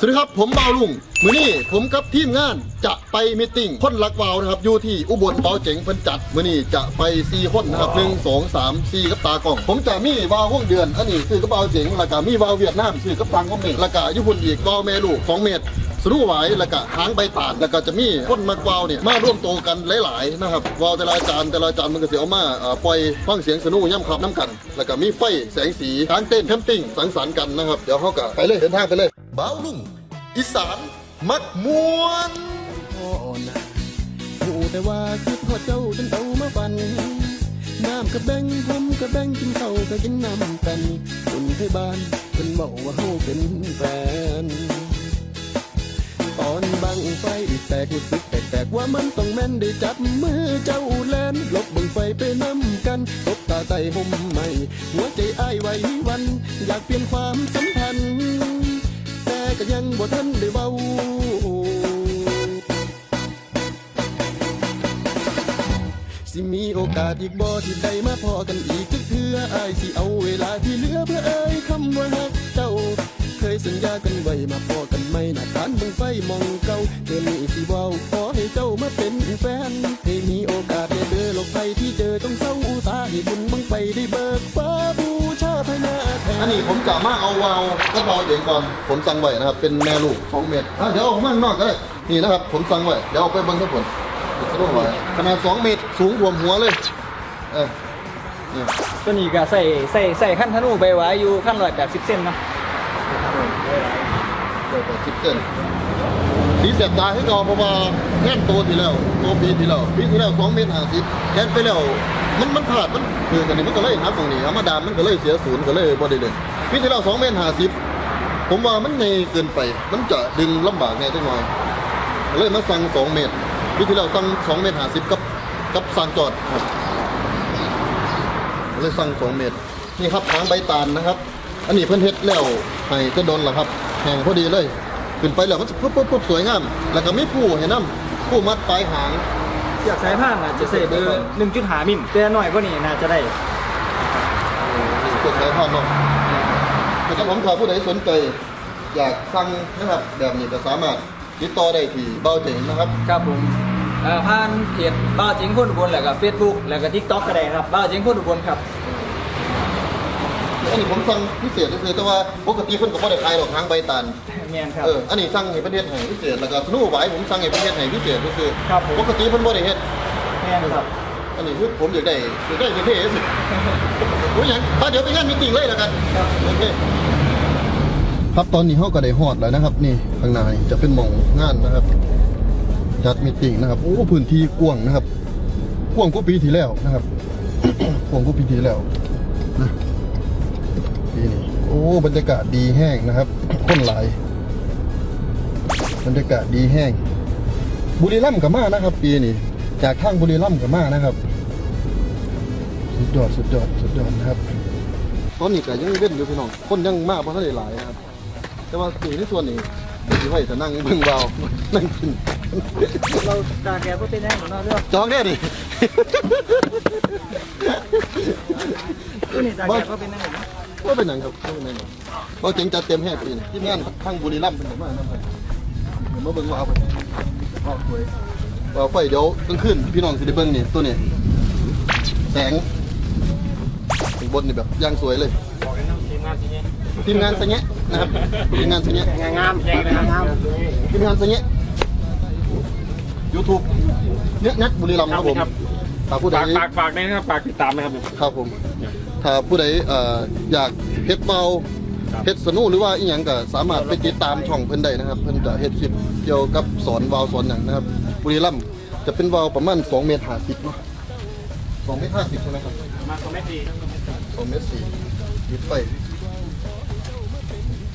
สวัสดีครับ ผมเบาลุง มือนี้ผมกับทีมงานจะไปมิทติ้งคนรักวาวนะครับอยู่ที่อุบลเบาเจ๋งเพิ่นจัด มือนี้จะไป4คนนะครับหนึ่งสองสามสี่กับตากล้อง ผมจะมีวาววงเดือนอันนี้คือกับเบาเจ๋งแล้วก็มีวาวเวียดนามคือกับฟังของเมฆแล้วก็ญี่ปุ่นอีกวาวเมลูกสองเมตรสรู้ไหวแล้วก็หางใบตาดแล้วก็จะมีคนมักวาวเนี่ยมาร่วมโตกันหลายๆนะครับวาวแต่ละจานแต่ละจานมันก็เสิเอามาเอ่อปล่อยฟังเสียงสนุย่ำขับน้ำกัน แล้วก็มีไฟแสงสีกางเต้นแคมปิ้งสังสรรค์กันนะครับเดี๋ยวเขาก็ไปเลยเดินทางไปเลย บ้าวลุงอีสานมักมวนพ่อนะหูแต่ว่าคิดพอเจ้าจนเต่ามาฟันน้ำกระแบงผมกระแบงกินข้าวก็กินน้ำกันคนไทยบ้านเพิ่นบอกว่าเฮาเป็นแฟนตอนบังไฟแตกรู้สึกแปลกว่ามันต้องแม่นได้จับมือเจ้าแลนลบบังไฟไปน้ำกันตบตาไตห่มใหม่ หัวใจอ้ายไหววัน อยากเปลี่ยนความสัมพันธ์ บ่ทันได้เบาสิมีโอกาสอีกบ่ที่ได้มาพอกันอีกจักเพื่ออายสิเอาเวลาที่เหลือเพื่อเอ่ยคำว่าฮักเจ้า เคยสัญญากันไว้มาพอกันไหมหน้าทานบังไฟมองเก่าเธอมีสิเว้าขอให้เจ้ามาเป็นแฟนให้มีโอกาสได้เจอโลกไฟที่เจอต้องเศร้าตาให้บุญบังไฟได้เบิก อันนี้ผมจะมาเอาวาวก็เบาเจ๋งก่อน ผมสั่งไว้นะครับ เป็นแม่ลูกสองเมตรอะเดี๋ยวออกมาข้างนอกก็ได้ นี่นะครับ ผมสั่งไว้ เดี๋ยวเอาไปเบิ้งทั้งผลสนุกไว้ขนาดสองเมตรสูงรวมหัวเลย เออเนี่ยตัวนี้ก็ใส่ใส่ใส่ขั้นธนูไปไว้อยู่ขั้นร้อยแปดสิบเซนเนาะ เดี๋ยวไปสิบเซน สีเสียบตาให้กอเพราะว่าแง่นตัวทีแล้วตัวปีทีแล้วปีที่แล้วสองเมตรห้าสิบแง่นไปแล้วมันมันพลาดมันคือกันนี้มันก็เลยนับตรงนี้เอามาดามมันก็เลยเสียศูนย์ก็เลยบ่ได้เลยปีที่แล้วสองเมตรห้าสิบผมว่ามันในเกินไป มันจะดึงลำบากไงจังหน่อยเลยมาสั่งสองเมตรปีที่แล้วสั่งสองเมตรห้าสิบกับกับสั่งจอดครับเลยสั่งสองเมตรนี่ครับหางใบตาลนะครับ อันนี้เพิ่นเฮ็ดแล้วให้จะโดนล่ะครับแห้งพอดีเลย ขึ้นไปแล้วมันจะปุ๊บปุ๊บปุ๊บสวยงาม แล้วก็มีผู้ให้นํผู้มัดปลายหางเสียบสายผ้าน่ะจะใส่เบอร์หนึ่งจุดหามิลแต่หน่อยกว่านี้น่าจะได้เกิดสายพันธุ์เนาะแต่ถ้าผมถ้าผู้ใดสนใจ อยากสั่งนะครับแบบนี้ก็สามารถติดต่อได้ที่เบ้าเจ๋งนะครับ ครับผมเอ่อผ่านเพจบ้าเจิงพ่นอุบลแล้วก็เฟซบุ๊กแล้วก็ทิกต็อกก็ได้ครับบ้าเจิงพ่นอุบลครับอันนี้ผมสั่งพิเศษก็คือแต่ว่าปกติเพิ่นก็บ่ได้ขายดอกหางใบตาล แมนครับเอออันนี้สั่งให้ประเทศให้พิเศษแล้วก็สนุไหวผมสั่งให้ประเทศให้พิเศษก็คือครับผม ปกติเพิ่นบ่ได้เฮ็ดแมนครับอันนี้คือผมอยากได้อยากได้เท่ๆสิผมอยากถ้าเดี๋ยวไปงานมีติ่งเลยแล้วกันครับโอเค ครับตอนนี้เขาก็ได้ฮอดแล้วนะครับ นี่ข้างในจะเป็นหม่องงานนะครับจัดมีติ่งนะครับโอ้พื้นที่กว้างนะครับกว้างกว่าปีที่แล้วนะครับ กว้างกว่าปีที่แล้วนะปีนี้โอ้บรรยากาศดีแห้งนะครับคนหลาย บรรยากาศดีแห้ง บุรีรัมย์กับมานะครับ ปีนี้จากทางบุรีรัมย์กับมานะครับ สุดยอดสุดยอดสุดยอดนะครับ ตอนนี้ก็ยังเว้นอยู่พี่น้อง คนยังมากเพราะท่านได้หลายนะครับ แต่ว่าสีในส่วนนี้ที่ไว้จะนั่งเบิ่งเบานั่งกินเราตาแกก็เป็นแน่นอนเนาะเรื่องจองได้ดิตัวนี้ตาแกก็เป็นแน่นอนว่าเป็นหนังครับว่าเป็นหนังเราเจ๋งจัดเต็มแห้ปีนี้ที่งานทั้งบุรีรัมย์เป็นผมมากนะครับเดี๋ยว มาเบิ่งว่าเอาไปเอาสวยเอาไฟเดี๋ยวกลางคืนพี่น้องสิได้เบิ่งนี่ตัวนี้แสงข้างบนนี่แบบย่างสวยเลยทีมงานสะเงะนะครับทีมงานสะเงะงามแรงงามทีมงานสะเงะยูทูบเนี้ยนักบุรีรัมย์ครับผมถ้าผู้ใดฝากฝากฝากด้วยนะครับฝากติดตามนะครับครับผมถ้าผู้ใดเอ่ออยากเฮ็ดเบา เฮ็ดสนุหรือว่าอีหยังก็สามารถไปติดตามช่องเพิ่นได้นะครับ เพิ่นจะเฮ็ดคลิปเกี่ยวกับสอนวาวสอนหยังนะครับบุรีรัมย์จะเป็นวาวประมาณ2เมตร50เนาะ2เมตร50ใช่ไหมครับมาคอมเมดี้2เมตร4ยึดไฟ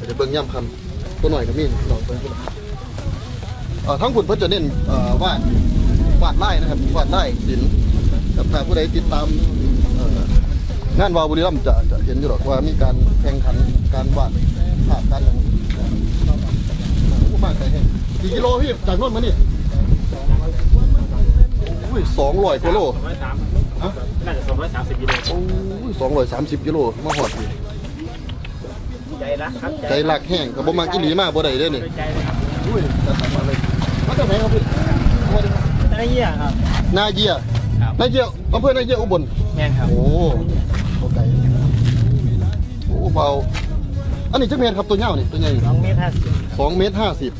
เดี๋ยวเบิ่งย่ำคำตัวหน่อยก็มีลองเบิ่งดูเอ่อทั้งคุณเพิ่นจะเน้นเอ่อวาดวาดไล่นะครับวาดไล่ศิลป์ครับถ้าผู้ใดติดตามเอ่อ งานวาวบุรีรัมย์จะจะเห็นอยู่หรอกว่ามีการแข่งขันการวาดภาพการหนังผู้มากใครแห่งกี่กิโลพี่จากโน่นมานี่อุ้ยสองร้อยกิโลสองร้อยสามฮะน่าจะสองร้อยสามสิบกิโลโอ้ยสองร้อยสามสิบกิโลมาหอดนี่ใจนะครับใจหลักแห้งก็บ่มักอีหลีมากบ่ได้เด้อนี่ใจเลยครับอุ้ยจัดสรรมาเลยมาจากไหนครับพี่ตะเยี่ยครับนาเยียครับนาเยียอำเภอนาเยียอุบลแม่นครับโอ้โอเค โอ้เบาอันนี้จักเมตรครับตัวเหี่ยวนี่ตัวใหญ่สองเมตรห้าสิบสองเมตรห้าสิบ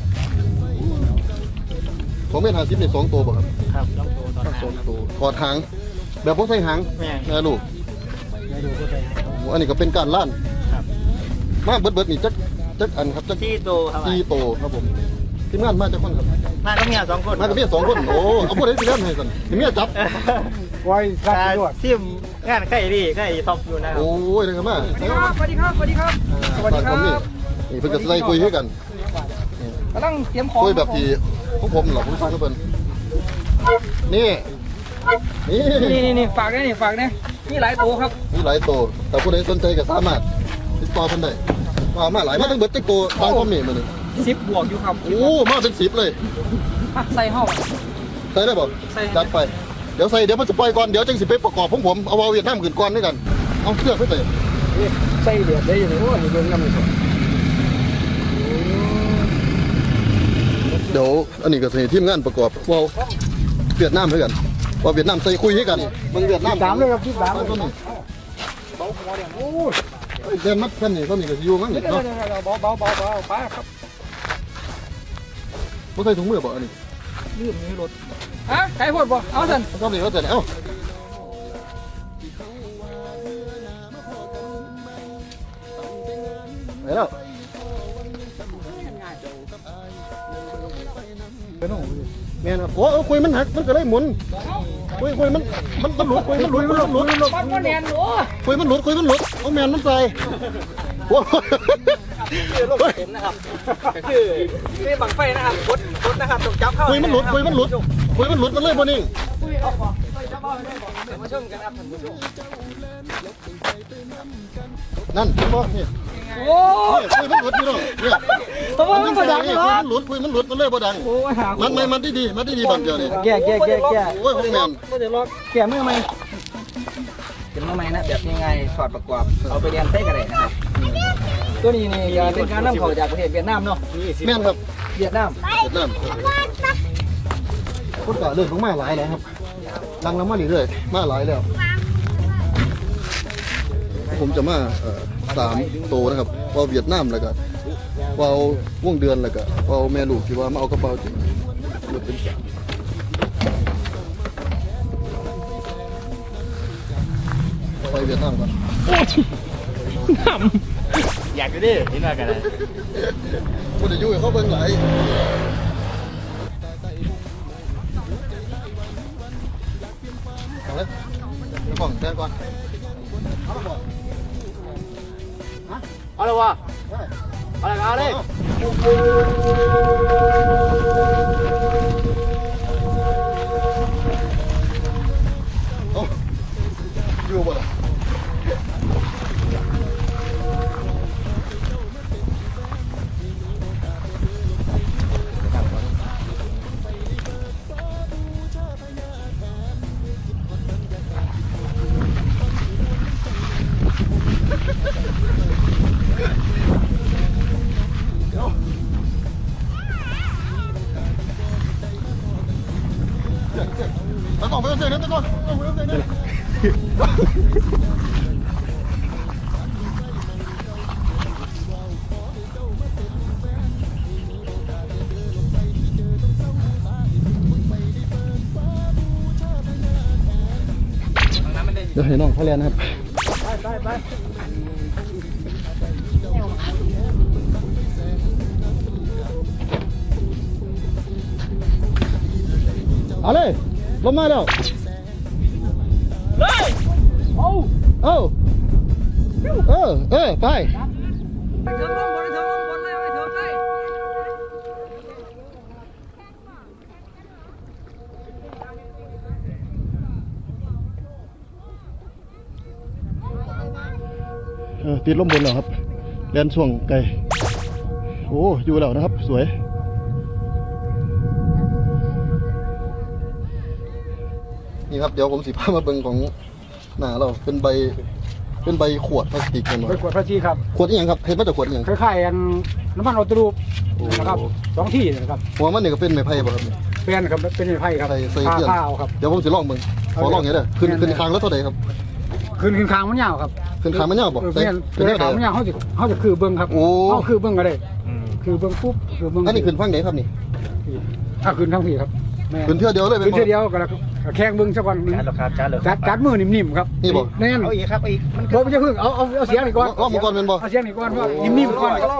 สองเมตรห้าสิบนี่สองตัวบ่ครับครับต้องโตตอนนั้สองนตัวถอดหางแบบพวกใส่หางแม่นนะลูกไม่ดูก็ใจโอ้อันนี้ก็เป็นการล่านครับมาเบิดเบิดๆนี่จักจักอันครับจักที่โตครับตีโตครับผมทีมงานมาจากคนครับมาก็เมียสองคนมากับเมียสองคนโอ้เอาพูดให้ทีมงานให้กันเมียจับไว้รับด้วยซิม งานใครดีใครท็อปอยู่นะครับโอ้ยเลยครับมาสวัสดีครับ สวัสดีครับ สวัสดีครับ สวัสดีครับนี่เพิ่นก็สิได้คุยให้กันกำลังเตรียมของคุยแบบที่พวกผมเหรอผู้ฟังทุกคนนี่นี่นี่นี่นี่ฝากได้นี่ฝากได้นี่หลายตัวครับมีหลายตัวแต่ผู้ใดสนใจก็สามารถติดต่อเพิ่นได้มามาหลายมาตั้งเบิดจักตัวบางคอมนี่มานี่สิบบวกอยู่ครับโอ้มาเป็นสิบเลย อะใส่ห้อง ใส่ได้บ่ใส่จัดไป เดี๋ยวใส่เดี๋ยวมันจะปล่อยก่อนเดี๋ยวจังสิไปประกอบของผมเอาเอาเวียดนามขึ้นก่อนด้วยกันเอาเครื่องไปใส่ใส่เดือดได้ยังไงโอ้ยเบิ่งน้ำนี่เดี๋ยวอันนี้ก็สิทีมงานประกอบเว้าเวียดนามด้วยกันว่าเวียดนามใส่คุยให้กันเบิ่งเวียดนามสามเลยครับที่สามเอาตัวนี้เบาหัวเนี่ยโอ้ยเอ้ยเดินมัดกันนี่ตัวนี้ก็สิอยู่มั้งนี่เดี๋ยวเนาะเดี๋ยวเดี๋ยวเบาเบาเบาเบาป้าครับบ่ใส่ถุงมือบ่อันนี้ลืมนี่รถ อะใครพูดบ่เอาสันเอาตัวนี้เอาแต่เอ้าไปแล้วแม่นครับโอ้เอาคุยมันหักมันก็เลยหมุนคุยคุยมันมันมันหลุดคุยมันหลุดมันหลุดหลุดหลุดมันก็แนนโอ้ยคุยมันหลุดคุยมันหลุดเอาแมนมันใส่โอ้ยคือโรคเข็มนะครับก็คือนี่บังไฟนะครับกดกดนะครับต้องจับเข้าคุยมันหลุดคุยมันหลุด คุยมันหลุดมันเลยบ่นิ่งคุยเอาของจับเข้าได้บ่เดี๋ยวมาชมกันครับท่านผู้ชมนั่นเห็นบ่นี่โอ้ยคุยมันหลุดอยู่เนาะเนี่ยเพราะว่ามันบ่ดังนี่เหรคุอยมันหลุดคุยมันหลุดมันเลยบ่ดัง โอ้ยหามันไม่มันดีดีมันดีดีบางเดียวนี่แก่แก่แก่แก่โอ้ยของแมนไม่ได้ล็อกแก่เมื่อไหร่เก็บเมื่อไหร่นะแบบยังไงถอดประกอบเอาไปเรียนเต้กันเลยนะครับตัวนี้นี่จะเป็นการนำเข้าจากประเทศเวียดนามเนาะแม่นครับเวียดนามเวียดนาม คนก็เรื่องของมาหลายแล้วครับดังแล้วมานี่เลยมาหลายแล้ว ผมจะมาเอ่อสามโตวนะครับเว่าเวียดนามแล้วก็เว่าว่วงเดือนแล้วก็เว่าแม่ลูกที่ว่ามาเอากระเป๋าจริงรถเป็นสามไปเวียดนามก่อนอยากจะได้เห็นว่ากันเลยคุณจะอยู่กับเขาเบิ่งไหล กล่องแทนก่อนเอาละก่อนเอาละวะได้เอาละเอาเลย ให้น้องเขาเรียนนะครับไปไปเอาเลยลงมาแล้วเฮ้ยโอ้เอ้าเออเออไป ไปถึงลงบนไปถึงลงบนเลยไปถึงเลย เออ ติดลมบนแล้วครับแลนช่วงไกลโอ้อยู่แล้วนะครับ สวย นี่ครับเดี๋ยวผมสิพามาเบิ่งของหน้าเราเป็นใบเป็นใบขวดพลาสติกกันไปวะกวดพระจีครับขวดอีหยังครับเฮ็ดมาจากขวดอีหยังคล้ายๆอันน้ำมันออตรูปโอ้นะครับสองที่นะครับหัวมันนี่ก็เป็นไม้ไผ่บ่ครับเป็นครับเป็นไม้ไผ่ครับใส่ใส่ผ้าเทียนผ้าเอาครับเดี๋ยวผมจะลองเบิ่งขอลองให้เด้อขึ้นแม่นขึ้นคางแล้วเท่าใดครับ ขึ้นขึ้นคางมันยาวครับขึ้นคางมันยาวบ่เออใส่เพื่อนขึ้นเพื่อนเท่าคางใดมันยาวเขาจะเขาจะคือเบิ้งครับโอ้ เขาคือเบิ้งก็ได้คือเบิ้งปุ๊บคือเบิ้งอันนี้ขึ้นฟังไหนครับนี่อะขึ้นทั้งพี่ครับแม่ขึ้นเทื่อเดียวเลยเป็นขึ้นบ่เที่ยวเดียวก็แล้วก็ แข้งเบิ้งสักวันหนึงจ้าหรอครับจ้าหรอจัดจัดมือนิ่มๆครับนี่บ่ แน่นเอาอีกครับเอาอีกบ่ไม่ใช่พึ่งเอาเอาเอาเสียงนี่ก่อนลองมาก่อนเป็นบ่เอาเสียงนี่ก่อนว่านิ่มๆก่อนครับ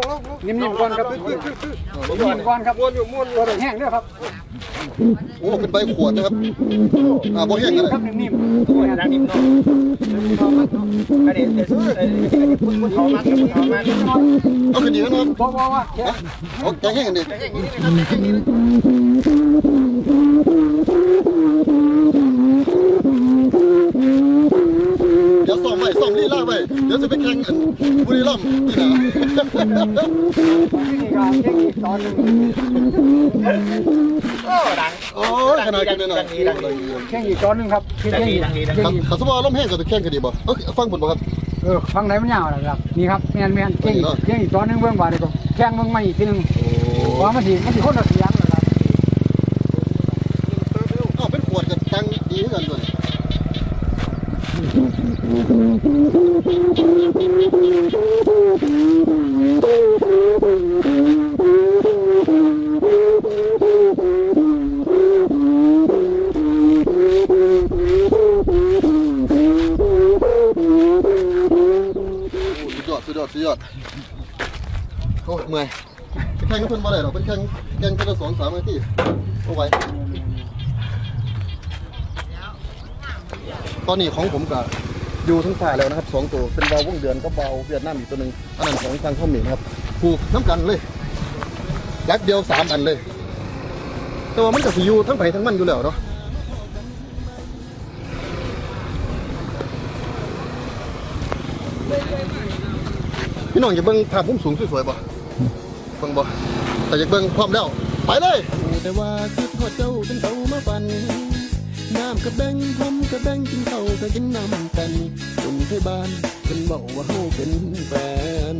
นิ่มๆก่อนครับนิ่มๆก่อนครับม้วนอยู่ม้วนตัวแห้งเด้อครับโอ้เป็นใบขวดนะครับอ่าบ่แห้งกันเลยครับนิ่มๆตัวแห้งนิ่มเนาะอันนี้เดี๋ยวเดี๋ยวพูดพูดเขามากพูดเขามากเอาขึ้นดีกันครับบ่บ่ว่าแค่เอาแกงแห้งกันดิ เดี๋ยวซ่อมไว้ซ่อมลีลาไว้เดี๋ยวจะไปแข่งกันบุรีรัมย์ที่ไหนนี่ก็แค่อีกตอนหนึงโอ้ดังโอ้ยขนาดกันหน่อยแค่อีกตอนหนึงครับแค่อีกดังดีดังดีแค่ครับอีกถ้าสมมติว่าลมแห้งก็จะแข่งกันดีบ่เอ้ยฟังผลบ่ครับ เออฟังไหนมันยาวนะครับนี่ครับแม่นแม่นแค่อีกแค่อีกตอนหนึงเบิ่งว่านี่ก็แข่งเบิ่งมาอีกทีหนึงว่ามันสิมันสิคนละเสีย ตอนนี้ของผมกับอยู่ทั้งฝ่ายแล้วนะครับสองตัวเป็นเบาวงเดือนก็เบาเวียดนามอีกตัวหนึ่งอันนั้นของทางข้อมเหม็นครับผูกน้ำกันเลยรักเดียวสามอันเลย แต่ว่ามันก็สิอยู่ทั้งไผทั้งมันอยู่แล้วเนาะพี่น้องอยาเบิ่งภาพมุมสูงสวยๆบ่เบิ่งบ่แต่อยากเบิ่งพร้อมแล้ว ไปเลยแต่ว่าคิดทอดเจ้าจนเต่ามาฟัน น้ำกับแบงผมกับแบงกินข้าวก็กินน้ำกันคนไทยบ้านเป็นบอกว่าเฮาเป็นแฟน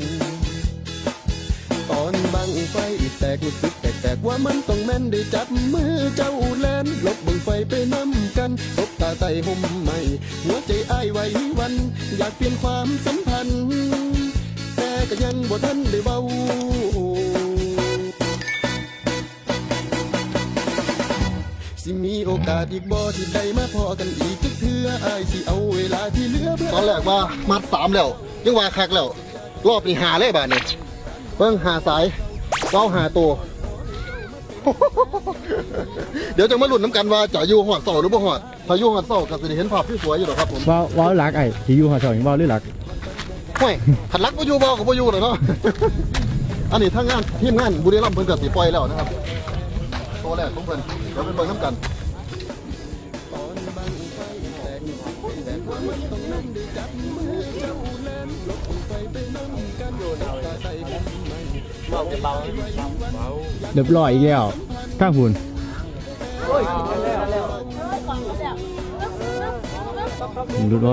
ตอนบังไฟแตกรู้สึกแตกๆว่ามันต้องแม่นได้จับมือเจ้าแลนลบบังไฟไปน้ำกันตบตาไตห่มใหม่ หัวใจอ้ายไหววัน อยากเปลี่ยนความสัมพันธ์ แต่ก็ยังบ่ทันได้เบา สิมีโอกาสอีกบ่ที่ได้มาพอกันอีกจักเทื่ออายสิเอาเวลาที่เหลือเพื่อตอนแรกว่ามัดสามแล้วยังว่าคักแล้ว รอบนี้หาเลยบาดนี้เบิ่งหาสายเว้าหาตัว เดี๋ยวจะมาลุ้นน้ำกันว่าจะอยู่หอดเสาหรือบ่หอดถ้าอยู่หอดเสาก็จะได้เห็นภาพที่สวยอยู่หรอกครับผมว่าว่าหลักไอ้ที่อยู่หอชอยว่าหรือหลักห่วยขันรักบ่อยู่บ่ก็บ่อยู่เลยเนาะ อันนี้ทั้งงานทีมงานบุรีรัมย์เพิ่นก็สิปล่อยแล้วนะครับ ตัวแรกของเพิ่นเดี๋ยวไปเบิ่งน้ำกันเรียบร้อยอีกแล้วข้างหุ่นดูดู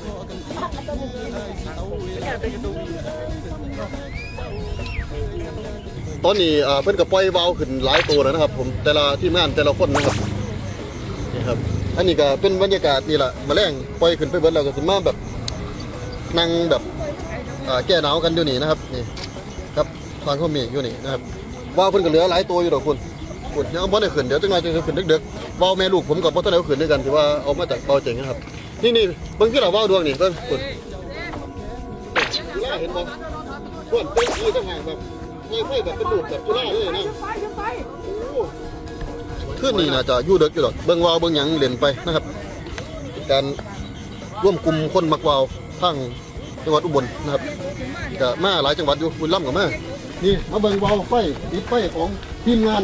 ตอนนี้เพิ่อนก็ปล่อยวาวขึ้นหลายตัวแล้วนะครับ ผมแต่ละทีมงานแต่ละคนนะครับนี่ครับ อันนี้ก็เป็นบรรยากาศนี่แหละแมาแรงปล่อยขึ้นไปเบิดแล้วก็สิมาแบบนั่งแบบแก้หนาวกันอยู่นี่นะครับนี่ครับทางเขามีอยู่นี่นะครับว่าวเพิ่อนก็เหลือหลายตัวอยู่ดอกคุณคุณยังเอาบ่ได้ขึ้นเดี๋ยวจังหน่อยจะขึ้นเดึกๆว่าวแม่ลูกผมกับบ่ทันได้เอาขึ้นด้วยกันที่ว่าเอามาจากเบาเจ๋งนะครับ นี่นี่เบิ่งที่เราว่าวดวงนี่เบิ่งคุณจุฬาเห็นบ่ส่วนเป็นสีต่างหากแบบไฟไฟแบบเป็นรูปแบบจุฬาเลยนะโอ้ขึ้นนี่น่าจะอยู่เด็กอยู่ดอกเบิ่งวาวเบิ่งหยังเล่นไปนะครับการร่วมกลุ่มคนมักวาวทางจังหวัดอุบลนะครับก็มาหลายจังหวัดอยู่บุรีรัมย์ก็มานี่มาเบิ่งวาวไฟติดไฟของทีมงาน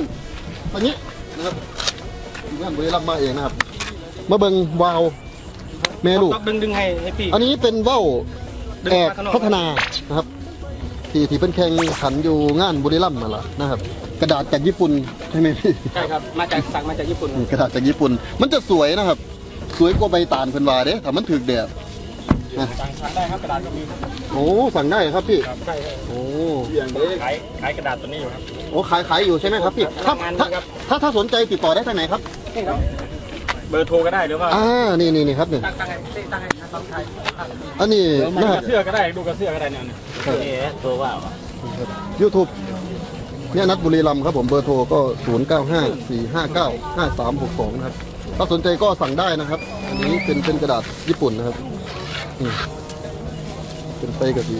อันนี้นะครับทีมงานบุรีรัมย์มาเองนะครับมาเบิ่งวาว แม่ลูก ต้องดึงดึงให้ให้พี่ อันนี้เป็นว่าวดึงแอกมาข้างนอกพัฒนานะครับ ที่ที่เป็นแข่งขันอยู่งานบุรีรัมย์นั่นแหละนะครับ กระดาษจากญี่ปุ่นใช่ไหมพี่ใช่ครับ มาจากสั่งมาจากญี่ปุ่นนี่กระดาษจากญี่ปุ่น มันจะสวยนะครับ สวยกว่าใบตาลเพิ่นว่าเด้ถ้ามันถึกแดดนะสั่งสั่งได้ครับกระดาษก็มีครับโอ้สั่งได้ครับพี่ใช่ครับโอ้ขายขายกระดาษตัวนี้อยู่ครับโอ้ขายขายอยู่ใช่ไหมครับพี่ถ้าทำงานถ้าครับถ้าถ้าสนใจติดต่อได้ทางไหนครับ เบอร์โทรก็ได้หรือว่าอ่านี่นี่นี่ครับนี่ตั้งตั้งให้ตั้งให้ตั้งให้อันนี้ดูนะกระเสื้อก็ได้ดูกระเสื้อก็ได้เนี่ยนี่โทรว่ายูทูบเนี่ยนัดบุรีรัมย์ครับผมเบอร์โทรก็ 0 9 5 4 5 9 5 3 6 2นะครับถ้าสนใจก็สั่งได้นะครับ อันนี้เป็นเป็นกระดาษญี่ปุ่นนะครับอืมเป็นไปกะที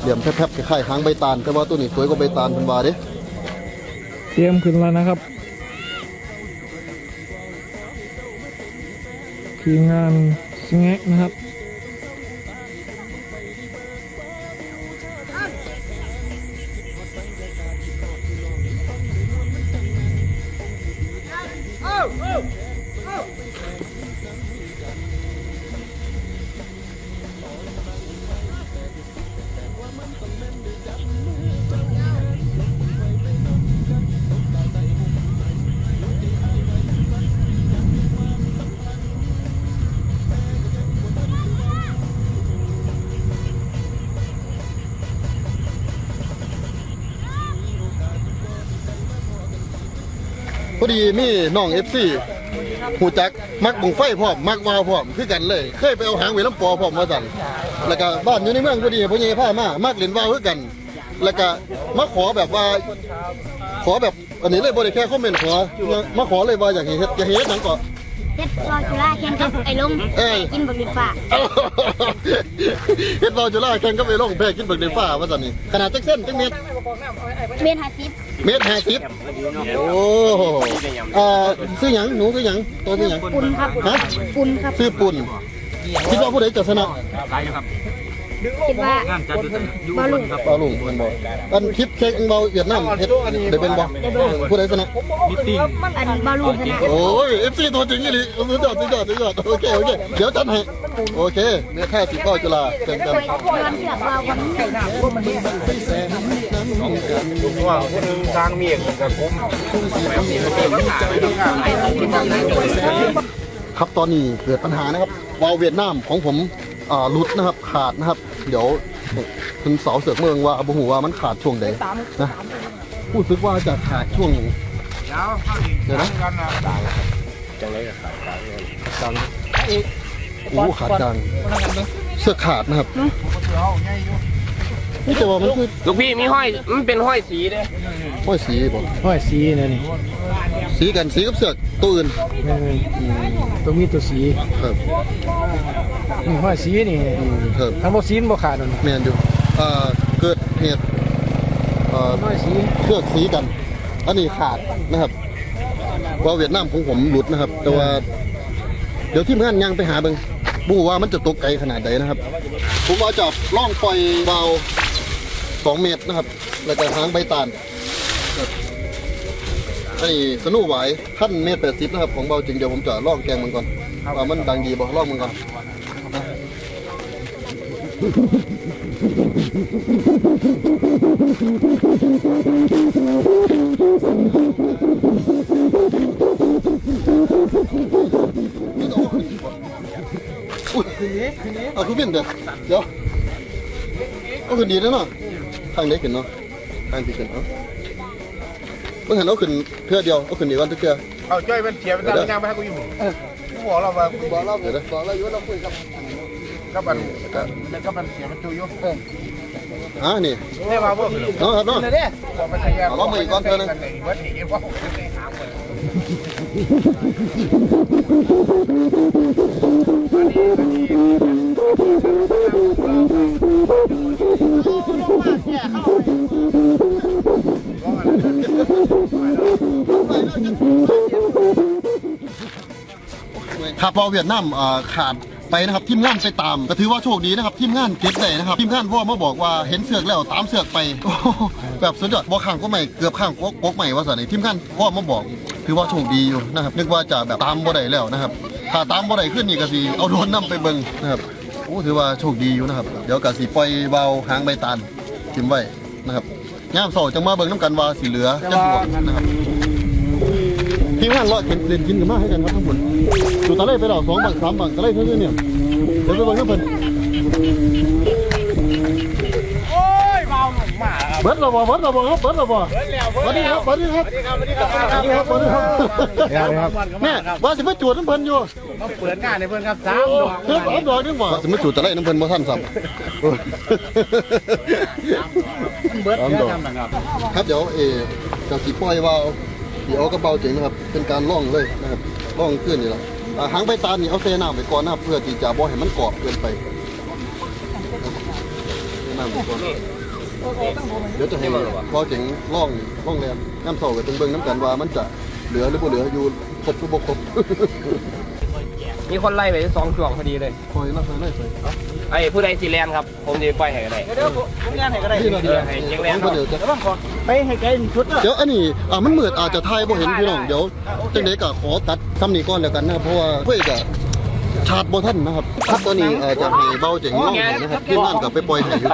เหลี่ยมแทบๆคล้ายๆหางใบตาล แต่ว่าตัวนี้สวยกว่าใบตาลเป็นวาเด้ เตรียมขึ้นแล้วนะครับ ทีมงานสแงะนะครับ ดีนี่น้องเอฟซีหูจักมักบุงไฟพร้อมมักวาวพร้อมคือกันเลย เคยไปเอาหางเวลำปอพร้อมมาสั่นแล้วก็บ้านอยู่ในเมืองพอดีพ่อใหญ่พามามักเล่นวาวคือกัน แล้วก็มาขอแบบว่า ขอแบบอันนี้เลยบริด้แค่คอมเมนต์ขอมาขอเลยว่าอยากเห็นอยากเห็นหนังก่อนเฮ็ดรอจุฬาแข่งกับไอ้ลงแพ้กินบักเดือฟ้าเฮ็ดรอจุฬาแข่งกับไอ้ลงแพ้กินบักเดือฟ้าว่าซั่นนี่ขนาดเจ๊กเส้นเจ๊กเม็ดเม็ด50 เมตรห้าสิบโอ้เอ่อซื้อหยังหนูซื้อหยังตัวซื้อหยังปุ่นครับฮะปุ่นครับซื้อปุ่นคิดว่าผู้ใดจะชนะ หลาอครับ คิดว่างานจัดอยู่บอลลูนเบาลุงเพิ่นบ่อันคลิปเค้กเบาเวียดนามเฮ็ดได้เป็นบ่ผู้ใดชนะมิตติ้งอันบอลลูนชนะ โอ้ย FC ตัวจริงอีหลีสุดยอดสุดยอดสุดยอดโอเคโอเคเดี๋ยวจัดให้โอเคแม่ค่าสิบเก้าจุฬาเจอกันไปย้อนเสือกเราคนนี้ว่าคนนึงกลางเมียงกับผมแบบนี้ก็เป็นปัญหาไม่ต้องการ ครับตอนนี้เกิดปัญหานะครับวาล์วเวียดนามของผม อ่าหลุดนะครับขาดนะครับ เดี๋ยวคุณเสาเสือกเมืองว่าบ่ฮู้ว่ามันขาดช่วงใดนะพูดซึกว่าจะขาดช่วงเดี๋ยวนะโอ้ขาดกลางเสื้อขาดนะครับ นี่แต่ว่ามันคือลูกพี่มีห้อยมันเป็นห้อยสีเด้ห้อยสีบ่ห้อยสีนะนี่สีกันสีกับเสือกตัวอื่นเออตัวมีตัวสีครับนี่ห้อยสีนี่อืมครับทั้งบ่สีมันบ่ขาดหรอกแมนอยู่อ่าเกิดเหตุอ่าห้อยสีเชือกสีกันอันนี้ขาดนะครับเพราะเวียดนามของผมหลุดนะครับ แต่ว่าเดี๋ยวทีมงานยังไปหาเบิ่งบูว่ามันจะตกไกลขนาดใดนะครับ ผมว่าจะล่องปล่อยเบา สองเมตรนะครับ แล้วก็หางใบตาลครับอันนี้สนุไหวขั้นเมตรแปดสิบนะครับ ของเบาจริงเดี๋ยวผมจะล่องแกงมันก่อนว่ามันดังดีบ่ล่องมันก่อนอุ้ยเอาคุณเป็นเด้อเดี๋ยวเอาขึ้นดีแล้วเนาะ ทางไหนขึ้นเนาะทางที่ขึ้นเอาเมื่อหันเอาขึ้นเพื่อเดียวเอาขึ้นดีกว่าทุกเทื่อเอาจ้อยมันเสียมันตั้งยางไปให้กูอยู่กูบอกเราว่าบอกเราเดี๋ยวนะบอกเราอยู่ว่าเราคุยกับกับมันกับมันเสียมันจูอยู่อ่านี่ได้มาบ่คือเนาะครับเนาะบอกมันใช้ยาเอาลองมาอีกก่อนเถอะนะ วัดหนีว่าไปหา คนเวอเวียดนามอ่าขาดไปนะครับทีมงานไปตามก็ถือว่าโชคดีนะครับทีมงานเก็บได้นะครับทีมงานพ่อมาบอกว่าเห็นเสือกแล้วตามเสือกไปโอ้โหแบบสุดยอดบ่ข้างก็ไม่เกือบข้างก็กกใหม่ว่าสันนี่ทีมงานพ่อมาบอก ถือว่าโชคดีอยู่นะครับนึกว่าจะแบบตามบ่ได้แล้วนะครับถ้าตามบ่ได้ขึ้นนี่ก็สิเอาโดนนํไปเบิ่งนะครับโอ้ถือว่าโชคดีอยู่นะครับ เดี๋ยวก็สิปล่อยวาหางใบตาลทิมไว้นะครับยามเช้าจังมาเบิ่งน้ำกันว่าสิเหลือจังหวนะครับทีมงานเลาะเห็นเล่นกินกันมากให้กันครับทั้งหมดอยู่ตะไลไปแล้วสองบังสามบังตะไลเท่านี้เนี่ยเดี๋ยวไปเบิ่งกันเพิ่น มมาครับเบิดและบ่เบิดและบ่ครับเบิดและบ่เบิดแล้วสวัสดีครับสวัสดีครับสวัสดีครับสวัสดีครับสวัสดีครับสวัสดีครับสวัสดีครับครับแม่ว่าสิมาจูดน้ำเพิ่นอยู่มาเปิดงานในเพื่อนครับสามดอกเพิ่นเอาดอกนึงบ่ว่าสิมาจูดตะไลน้ำเพิ่นบ่ทันซ้ำเบิดสามเยดอะอกทำนะครับครับเดี๋ยวเอจะสิปล่อยวาล์วสิเอากระเป๋าเจ๋งนะครับ เป็นการล่องเลยนะครับล่องขึ้นนี่แหละอ่าหางใบตาลนี่เอาเซน้ำไปก่อนนะครับเพื่อที่จะบ่ให้มันกรอบเกินไปเซน้ำไปก่อน เดี๋ยวจะให้พอเจ๋งล่องล่องแรมน้ำเสากับตึงเบิ้งน้ำกันว่ามันจะเหลือหรือบ่เหลืออยู่ครบหรือบ่ครบมีคนไล่ไปสองช่วงพอดีเลยคอยน่าเคยไล่ใส่ไอ้ผู้ใดสีแลนครับ ผมจะปล่อยให้ก็ได้เดี๋ยวผมงานให้ก็ได้ที่เราดีเออให้เจ๊งแลนเดี๋ยวจะไปให้ไกลชุดเดี๋ยวอันนี้อ่ามันมืดอาจจะถ่ายบ่เห็นพี่น้องเดี๋ยวจังได๋ก็ขอตัดซ้ำนี้ก่อนแล้วกันนะครับเพราะว่าเพื่อจะ ชาร์จบ่ทันนะครับครับตัวนี้เอ่อจะให้เบาเจ๋งล่องให้นะครับทีมงานกับไปปล่อยให้อยู่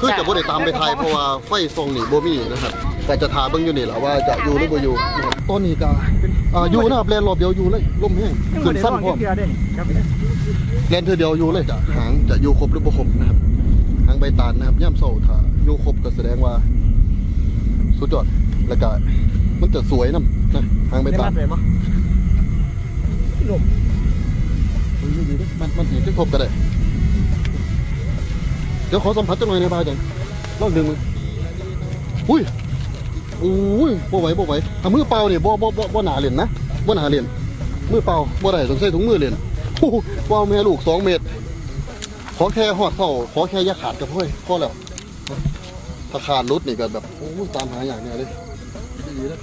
คือจะบ่ได้ตามไปถ่ายเพราะว่าไฟส่องนี่บ่มีนะครับแต่จะทาเบิ่งอยู่นี่แหละว่าจะอยู่หรือบ่อยู่นะครับตอนนี้ก็อ่าอยู่นะครับแลนรอบเดียวอยู่เลยลมแห้งขึ้นสั้นพร้อมเล่นเธอเดียวอยู่เลยจ้ะหางจะอยู่ครบหรือบ่ครบนะครับหางใบตาลนะครับย่ำโซ่ถ้าอยู่ครบก็แสดงว่าสุดยอดแล้วก็มันจะสวยนํนะหางใบตาลลม มันมันถีบที่ครบก็ได้เดี๋ยวขอสัมผัสจังหน่อยในบาจังลองดึงมืออุ้ยอุ้ยบ่ไหวบ่ไหวถ้ามือเปล่าเนี่ยบ่บ่บ่บ่หนาเหรียญนะบ่หนาเหรียญมือเปล่าบ่ได้ต้องใส่ถุงมือเหรียญโอ้ว่าวแม่ลูกสองเมตร ขอแค่หอดเข่าขอแค่ยาขาดกับพ่อยพอแล้วถ้าขาดรุดนี่ก็แบบโอ้ตามหาอย่างเนี้ยเลยดีนะ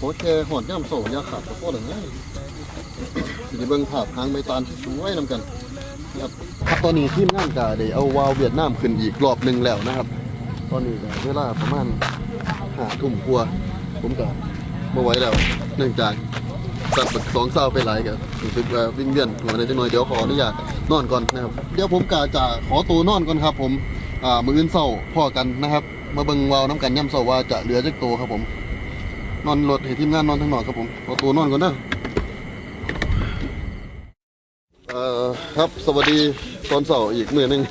ขอแค่หอดย่ำโซ่ยาขาดกับพ่อเลยนะสิเบิ่งภาพทางใบตาลสวยนำกันครับตอนนี้ทีมงานก็ได้เอาวาวเวียดนามขึ้นอีกรอบหนึ่งแล้วนะครับ ตอนนี้เวลาประมาณหาทุ่มกว่าผมก็บ่ไหวแล้วเนื่องจากตัดบักสองเศร้าไปหลายกันรู้สึกว่าวิ่งเวียนหัวในจังหน่อยเดี๋ยวขออนุญาตนอนก่อนนะครับ เดี๋ยวผมกะจะขอตัวนอนก่อนครับ ผมอ่ามืออื่นเศร้าพ่อกันนะครับ มาเบิ่งวาวน้ำกันย่ำเศร้าว่าจะเหลือจักตัวครับผม นอนรถให้ทีมงานนอนทั้งนอนครับผมขอตัวนอนก่อนนะเอ่อครับสวัสดีตอนเสาร์อีกมือหนึง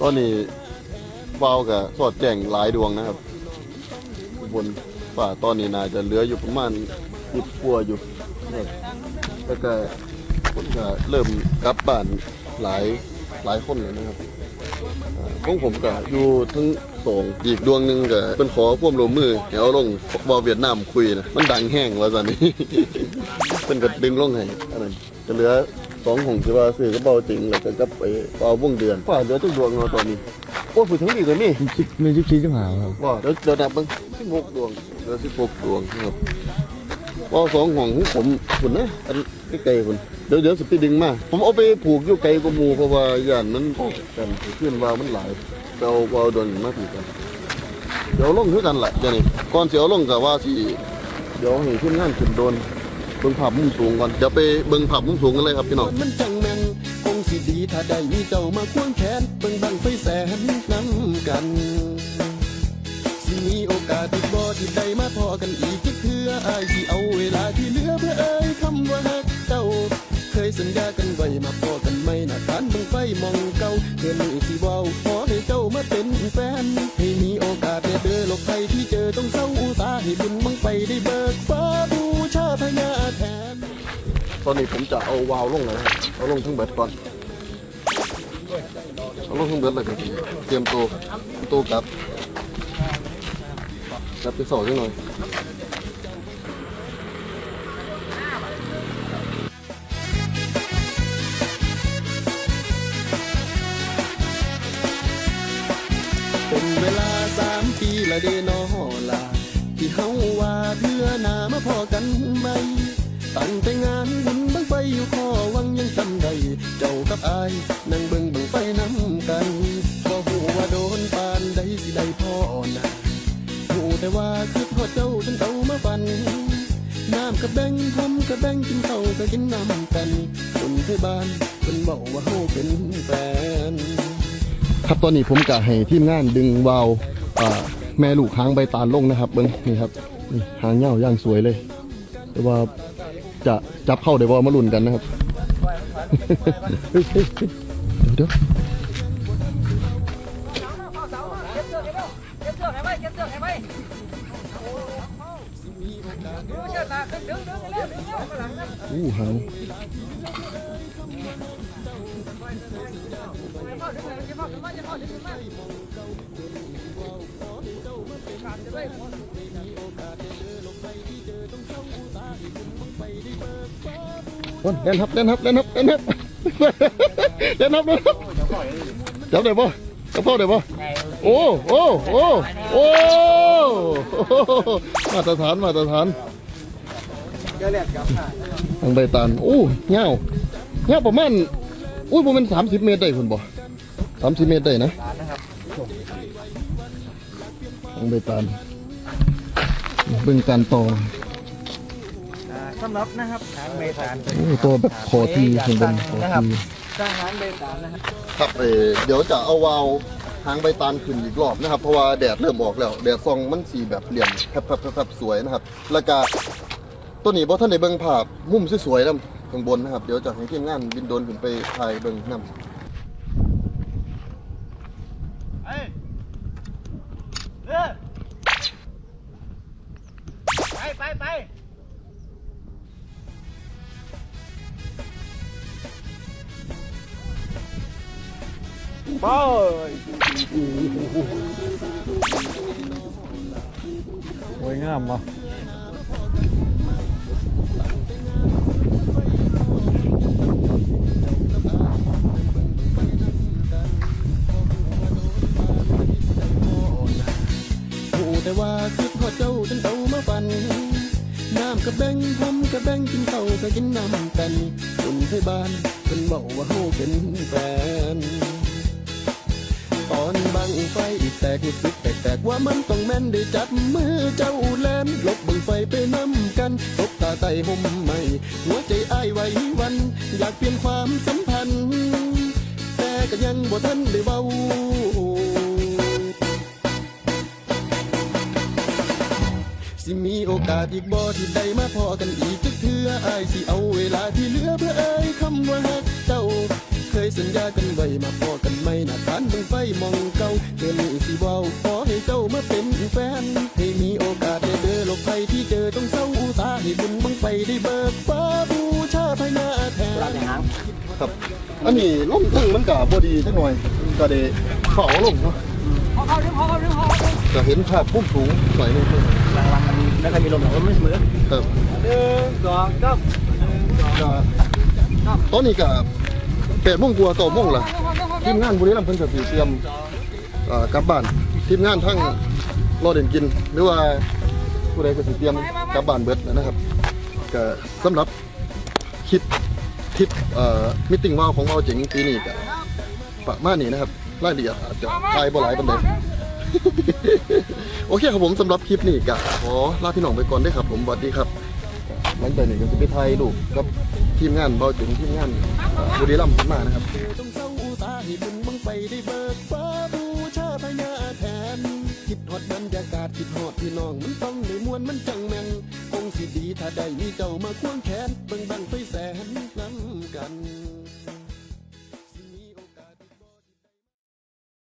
ตอนนี้วาวกับสอดแจ้งหลายดวงนะครับ บนฝ่าตอนนี้น่าจะเหลืออยู่ประมาณสิบกว่าอยู่ครับแล้วก็คนก็เริ่มกลับบ้านหลายหลายคนเลยนะครับ ของผมก็อยู่ทั้งสองอีกดวงหนึ่งก็เป็นขอความร่วมมือให้เอาลงบอลเวียดนามคุยนะมันดังแห้งว่าสันนี้ เป็นก็ดึงลงให้อันนั้นจะเหลือสองของที่ว่าซื้อกระเป๋าจริงแล้วก็กลับไปเอาวงเดือนฝ่าเหลือทุกดวงเนาะตอนนี้โอ้ยผู้ถึงดีกว่านี่มีชิคชี้จังหาครับว่าเดี๋ยวเดี๋ยวนับเบิ่งสิบหกดวงเดี๋ยวสิบหกดวงครับว่าสองห่วงของผมคุณนะอันไกลๆคุณ เดี๋ยวเดี๋ยวสปีดึงมา ผมเอาไปผูกอยู่ไกลกว่าหมูเพราะว่าย่านมันกันขึ้นว่ามันหลายเราเอาโดนมาผูกกัน เดี๋ยวลงคือกันแหละเดี๋ยวนี้ก่อนเสียวลงกับว่าสิเดี๋ยวให้ขึ้นงานขึ้นโดนเบิ่งภาพมุมสูงก่อนเดี๋ยวไปเบิ่งภาพมุมสูงกันเลยครับพี่น้องมันจังแม่งคงสิดีถ้าได้มีเจ้ามาควงแขนเบิ่งบังไฟแสนน้ำกันสิมีโอกาสที่บ่ที่ได้มาพอกันอีกจักเทื่ออายสิเอาเวลาที่เหลือเพื่อเอ่ยคำว่าฮักเจ้า สัญญากันไว้มาพอกันไมหน้าทานบังไฟมองเก่าเพื่อมือสิเว้าขอให้เจ้ามาเป็นแฟน ให้มีโอกาสได้เจอโลกภัยที่เจอต้องเศร้าอุตาให้บุญบังไฟได้เบิกฟ้าบูชาพญาแทน ตอนนี้ผมจะเอาวาวลงเลยนะครับเอาลงทั้งเบิดก่อน เอาลงทั้งเบิดเลยครับเตรียมตัวตัวกลับกลับไปสอบจังหน่อย ละเดนอลาที่เฮาว่าเพื่อนามาพอกันไหมตั้งแต่งานบุญบังไฟอยู่ข้อวังยังจำได้เจ้ากับอายนั่งเบิ่งบังไฟน้ำกันบ่หูว่าโดนปานใดสิได้พ่อนะหูแต่ว่าคือพ่อเจ้าจนเต่ามาฟันน้ำกระแบงทำกระแบงกินเต่าก็กินน้ำกันคนที่บ้านคนบอกว่าเฮาเป็นแฟนครับตอนนี้ผมกะให้ทีมงานดึงวาวอ่า แม่ลูกหางใบตาลลงนะครับเบิ้งนี่ครับนี่หางเงาย่างสวยเลยแต่ว่าจะจับเข้าเดี๋ยวว่ามาลุ้นกันนะครับเฮ้ยเฮ้ยเฮ้ยเดี๋ยวเก็บ เสื้อให้เร็วเก็บเสื้อให้ไว้เก็บเสื้อให้ไว้ดึงเชือกนะดึงดึงดึงเร็วดึงเร็วข้าดูคนเล่นครับเล่นครับเล่นครับเล่นครับเล่นครับเล่นครับจับได้ปะจับพ่อได้ปะโอ้โอ้โอ้โอ้มาตรฐานมาตรฐานทางใบตาลโอ้เงาเงาประมาณอุ้ยประมาณสามสิบเมตรได้คุณบ่สามสิบเมตรได้นะ ทางใบตาลเบิ่งการต่อสำหรับนะครับทางเมตานโอ้ตัวแบบคอทีข้างบนคอนะครับทีทหารเมตานนะครับครับเออเดี๋ยวจะเอาวาล์วหางใบตาลขึ้นอีกรอบนะครับ เพราะว่าแดดเริ่มออกแล้วแดดส่องมันสีแบบเหลี่ยมแผบๆๆๆสวยนะครับ แล้วก็ตัวนี้บอท่านในเบิ้งภาพมุมสวยๆนะข้างบนนะครับ เดี๋ยวจะให้ทีมงานบินโดรนขึ้นไปถ่ายเบิ้งน้ำ ไปไปไปสวยงามป่ะ แต่ว่าคือพอเจ้าจนเต่ามาฟัน น้ำกระแบงผมกระแบงกินเต่าก็กินน้ำกันคนไทยบ้านเป็นบอกว่าเฮาเป็นแฟนตอนบังไฟแตกรู้สึกแปลกๆว่ามันต้องแม่นได้จับมือเจ้าแลนลบบังไฟไปน้ำกันตบตาไตห่มใหม่ หัวใจอ้ายไหวหวัน อยากเปลี่ยนความสัมพันธ์ แต่ก็ยังบ่ทันได้เว้า สิมีโอกาสอีกบ่ที่ได้มาพอกันอีกจักเทื่ออายสิเอาเวลาที่เหลือเพื่อเอ่ยคำว่าฮักเจ้า เคยสัญญากันไว้มาพอกันไหมหน้าทานบังไฟมองเก่าเดือนนี้สิเว้าขอให้เจ้ามาเป็นแฟน ให้มีโอกาสได้เจอโลกภัยที่เจอต้องเศร้าอุตาให้บุญบังไฟได้เบิกฟ้าบูชาภายหน้าแทน ครับอันนี้ล่มทึ่งมันกับบดีจักหน่อยก็ได้เฝ้าลงเนาะพอเข้าดึงพอเข้าดึงพอเข้าจะเห็นภาพพุ่มสูงหน่อยหนึง หลัง ๆมันไม่เคยมีลมหรอกมันไม่เสมอครับหนึ่งสองเก้าก็ตอนนี้ก็แปดโมงกว่าเก้าโมงละทีมงานบุรีรัมย์เพิ่นจะสิเตรียมเอ่อกลับบ้านทีมงานทั้งรอเด่นกิน หรือว่าผู้ใดก็สิเตรียมกลับบ้านเบิดแล้วนะครับก็สำหรับคิดทริปเอ่อมิ팅ว่าวของเราเจ๋งปีนี้ก็ประมาณนี้นะครับรายละเอียดอาจจะทายบ่หลายปานใด โอเคครับผมสำหรับคลิปนี้ก็ขอลาพี่น้องไปก่อนด้วยครับ ผมสวัสดีครับหลังจากนี้ก็จะไปไทยลูกกับทีมงานเบาถึงทีมงานบุรีรัมย์มานะครับต้องเศร้าตาให้บุญบังไฟได้เบิกฟ้าบูชาพญาแทนคิดฮอดบรรยากาศคิดฮอดพี่น้องมันต้องได้มวนมันจังแม่นคงสิดีถ้าได้มีเจ้ามาควงแขน